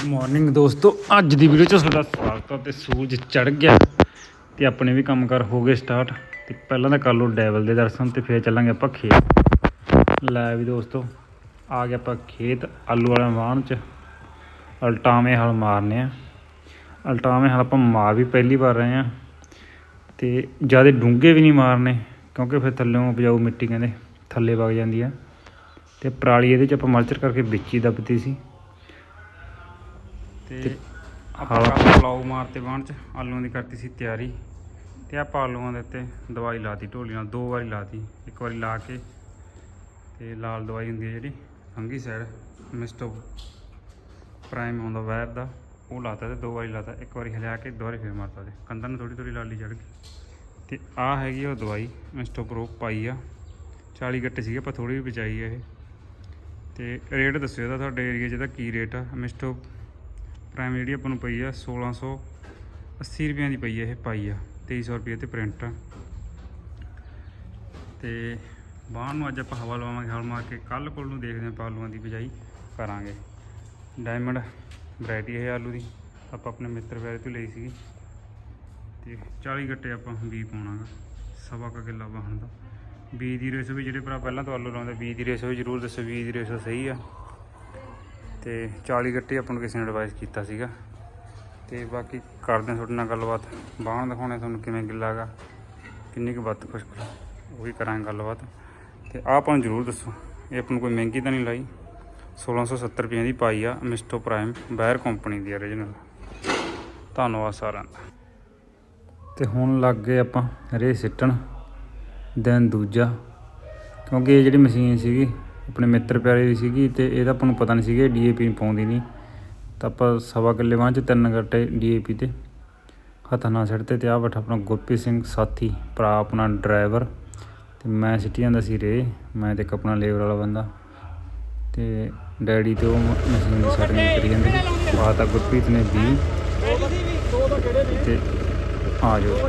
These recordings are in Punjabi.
ਗੁੱਡ ਮਾਰਨਿੰਗ ਦੋਸਤੋ, ਅੱਜ ਦੀ ਵੀਡੀਓ 'ਚ ਤੁਹਾਡਾ ਸਵਾਗਤ ਹੈ ਤੇ ਸੂਰਜ ਚੜ ਗਿਆ ਤੇ ਆਪਣੇ ਵੀ ਕੰਮਕਾਰ ਹੋ ਗਏ ਸਟਾਰਟ ਤੇ ਪਹਿਲਾਂ ਤਾਂ ਕਰ ਲਓ ਡੈਵਲ ਦੇ ਦਰਸ਼ਨ ਤੇ ਫਿਰ ਚੱਲਾਂਗੇ ਆਪਾਂ ਖੇਤ। ਲੈ ਵੀ ਦੋਸਤੋ, ਆ ਗਏ ਆਪਾਂ ਖੇਤ ਆਲੂ ਵਾਲੇ ਵਾਹਣ 'ਚ। ਅਲਟਾਵੇਂ ਹਲ ਮਾਰਨੇ ਆ। ਅਲਟਾਵੇਂ ਹਲ ਆਪਾਂ ਮਾਰ ਵੀ ਪਹਿਲੀ ਵਾਰ ਰਹੇ ਆ ਤੇ ਜ਼ਿਆਦਾ ਡੂੰਘੇ ਵੀ ਨਹੀਂ ਮਾਰਨੇ ਕਿਉਂਕਿ ਫਿਰ ਥੱਲੇੋਂ ਉਪਜਾਊ ਮਿੱਟੀ ਕਹਿੰਦੇ ਥੱਲੇ ਵਗ ਜਾਂਦੀ ਆ। ਤੇ ਪਰਾਲੀ ਇਹਦੇ 'ਚ ਆਪਾਂ ਮਲਚਰ ਕਰਕੇ ਵਿੱਚ ਹੀ ਦੱਬਤੀ ਸੀ। ਤੇ ਆਪਾਂ ਪਲਾਉ ਮਾਰਤੇ ਬਾਣ ਚ ਆਲੂਆਂ ਦੀ ਕਰਤੀ ਸੀ ਤਿਆਰੀ। ਤੇ ਆਪਾਂ ਆਲੂਆਂ ਦੇ ਉੱਤੇ ਦਵਾਈ ਲਾਤੀ ਢੋਲੀ ਨਾਲ ਦੋ ਵਾਰੀ ਲਾਤੀ ਇੱਕ ਵਾਰੀ ਲਾ ਕੇ ਤੇ ਲਾਲ ਦਵਾਈ ਹੁੰਦੀ ਹੈ ਜਿਹੜੀ ਫੰਗੀ ਸਾਈਡ ਮਿਸਟੋ ਪ੍ਰਾਈਮ ਆਉਂਦਾ ਵਾਇਰ ਦਾ ਉਹ ਲਾਤਾ ਤੇ ਦੋ ਵਾਰੀ ਲਾਤਾ ਇੱਕ ਵਾਰੀ ਹਿਲਾ ਕੇ ਦੁਬਾਰੇ ਫੇਰ ਮਾਰਤਾ ਤੇ। ਕੰਧਾਂ ਨੂੰ ਥੋੜੀ ਥੋੜੀ ਲਾਲੀ ਚੜ ਗਈ। ਤੇ ਆ ਹੈਗੀ ਉਹ ਦਵਾਈ ਮਿਸਟੋ ਪ੍ਰੋ ਪਾਈ ਆ। 40 ਗੱਟੇ ਸੀਗੇ ਆਪਾਂ ਥੋੜੀ ਵੀ ਬਚਾਈ ਆ ਇਹ। ਤੇ ਰੇਟ ਦੱਸਿਓ ਇਹਦਾ ਤੁਹਾਡੇ ਏਰੀਆ 'ਚ ਇਹਦਾ ਕੀ ਰੇਟ ਆ? ਮਿਸਟੋ ਪ੍ਰਾਈਮ ਜਿਹੜੀ ਆਪਾਂ ਨੂੰ ਪਈ ਆ 1680 ਰੁਪਏ ਦੀ ਪਈ ਆ ਇਹ ਪਾਈ ਆ 2300 ਰੁਪਏ ਤੇ ਪ੍ਰਿੰਟ ਆ। ਤੇ ਬਾਹਰ ਨੂੰ ਅੱਜ ਆਪਾਂ ਹਵਾ ਲਵਾਵਾਂਗੇ ਹਲ ਮਾਰ ਕੇ ਕੱਲ ਕੋਲ ਨੂੰ ਦੇਖਦੇ ਆਪਾਂ ਆਲੂਆਂ ਦੀ ਬਿਜਾਈ ਕਰਾਂਗੇ। ਡਾਇਮੰਡ ਵੈਰਾਈਟੀ ਹੈ ਆਲੂ ਦੀ, ਆਪਾਂ ਆਪਣੇ ਮਿੱਤਰ ਵੈਰੇ ਤੋਂ ਲਈ ਸੀਗੀ। ਤੇ 40 ਗੱਟੇ ਆਪਾਂ ਬੀ ਪਾਉਣਾਗਾ, ਸਵਾ ਕੁ ਕਿੱਲਾ ਵਾਹਣ ਦਾ। ਬੀਜ ਦੀ ਰੇਸ਼ੋ ਵੀ ਜਿਹੜੇ ਭਰਾ ਪਹਿਲਾਂ ਤੋਂ ਆਲੂ ਲਾਉਂਦੇ, ਬੀਜ ਦੀ ਰੇਸ਼ੋ ਵੀ ਜ਼ਰੂਰ ਦੱਸੋ, ਬੀਜ ਦੀ ਰੇਸ਼ੋ ਸਹੀ ਆ। ਤੇ 40 ਗੱਟੇ ਆਪਾਂ ਨੂੰ ਕਿਸੇ ਨੇ ਐਡਵਾਈਸ ਕੀਤਾ ਸੀਗਾ। ਤੇ ਬਾਕੀ ਕਰਦੇ ਤੁਹਾਡੇ ਨਾਲ ਗੱਲਬਾਤ। ਬਾਹਣ ਦਿਖਾਉਣੇ ਤੁਹਾਨੂੰ ਕਿਵੇਂ ਗਿੱਲਾ ਗਾ ਕਿੰਨੀ ਕੁ ਵੱਧ ਖੁਸ਼ਕ ਉਹ ਵੀ ਕਰਾਂਗੇ ਗੱਲਬਾਤ। ਤੇ ਆਹ ਆਪਾਂ ਨੂੰ ਜ਼ਰੂਰ ਦੱਸੋ, ਇਹ ਆਪਾਂ ਨੂੰ ਕੋਈ ਮਹਿੰਗੀ ਤਾਂ ਨਹੀਂ ਲਾਈ। 1670 ਰੁਪਏ ਦੀ ਪਾਈ ਆ ਮਿਸਟੋ ਪ੍ਰਾਈਮ ਬਾਇਰ ਕੰਪਨੀ ਦੀ origignal ਧੰਨਵਾਦ ਸਾਰਿਆਂ ਦਾ। ਤੇ ਹੁਣ ਲੱਗ ਗਏ ਆਪਾਂ ਰੇ ਸਿੱਟਣ, ਦਿਨ ਦੂਜਾ। ਕਿਉਂਕਿ ਇਹ ਜਿਹੜੀ ਮਸ਼ੀਨ ਸੀਗੀ ਆਪਣੇ ਮਿੱਤਰ ਪਿਆਰੇ ਦੀ ਸੀਗੀ ਤੇ ਇਹਦਾ ਆਪਾਂ ਨੂੰ ਪਤਾ ਨਹੀਂ ਸੀਗਾ ਡੀਏਪੀ ਪਾਉਂਦੀ ਨਹੀਂ ਤਾਂ ਆਪਾਂ ਸਵਾ ਕਿੱਲੇ ਵਾਂ ਚ ਤਿੰਨ ਗੱਟੇ ਡੀਏਪੀ ਤੇ। ਹੱਥਾਂ ਨਾਲ ਸਿੱਟਦੇ ਤੇ ਆ ਬੈਠਾ ਆਪਣਾ ਗੁਰਪ੍ਰੀਤ ਸਿੰਘ ਸਾਥੀ, ਭਰਾ ਆਪਣਾ ਡਰਾਈਵਰ ਤੇ ਮੈਂ ਸਿੱਟੀ ਜਾਂਦਾ ਸੀ ਰੇ, ਮੈਂ ਤੇ ਇੱਕ ਆਪਣਾ ਲੇਬਰ ਵਾਲਾ ਬੰਦਾ। ਤੇ ਡੈਡੀ ਤੇ ਉਹ ਮਸ਼ੀਨ ਦੀ ਸੈਟਿੰਗ ਕਰੀ ਜਾਂਦੇ ਬਾਤ ਆ ਗੁਰਪ੍ਰੀਤ ਨੇ 20 ਤੇ ਆ ਜਾਓ।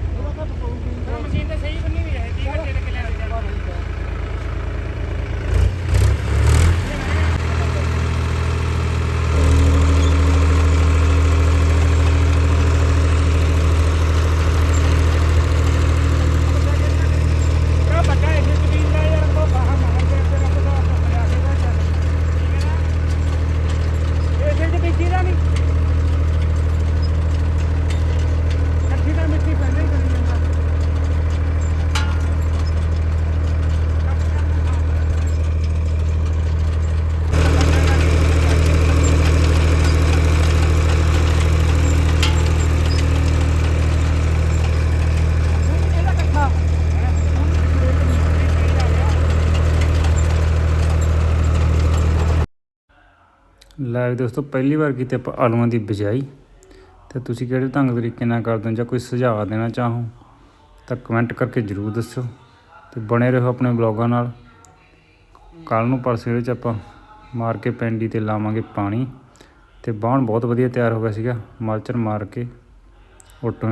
ਮਸ਼ੀਨ ਤਾਂ ਸਹੀ ਬੰਨੀ ਹੋਈ ਹੈ 30 ਘੰਟੇ ਲੱਗ ਲੈਣੇ ਲੈ ਲਾਈਵ ਦੋਸਤੋ, ਪਹਿਲੀ ਵਾਰ ਕੀਤੀ ਆਪਾਂ ਆਲੂਆਂ ਦੀ ਬਿਜਾਈ। ਤੇ ਤੁਸੀਂ ਕਿਹੜੇ ਢੰਗ ਤਰੀਕੇ ਨਾਲ ਕਰਦੇ ਹੋ ਜਾਂ ਕੋਈ ਸੁਝਾਅ ਦੇਣਾ ਚਾਹੋ ਤਾਂ ਕਮੈਂਟ ਕਰਕੇ ਜਰੂਰ ਦੱਸੋ ਤੇ ਬਣੇ ਰਹੋ ਆਪਣੇ ਬਲੌਗਾਂ ਨਾਲ। ਕੱਲ ਨੂੰ ਪਰਸੇ ਵਿੱਚ ਆਪਾਂ ਮਾਰ ਕੇ ਪੈਂਡੀ ਤੇ ਲਾਵਾਂਗੇ ਪਾਣੀ। ਤੇ ਬਾਣ ਬਹੁਤ ਵਧੀਆ ਤਿਆਰ ਹੋ ਗਿਆ ਸੀਗਾ, ਮਲਚਰ ਮਾਰ ਕੇ। ਓਟੋ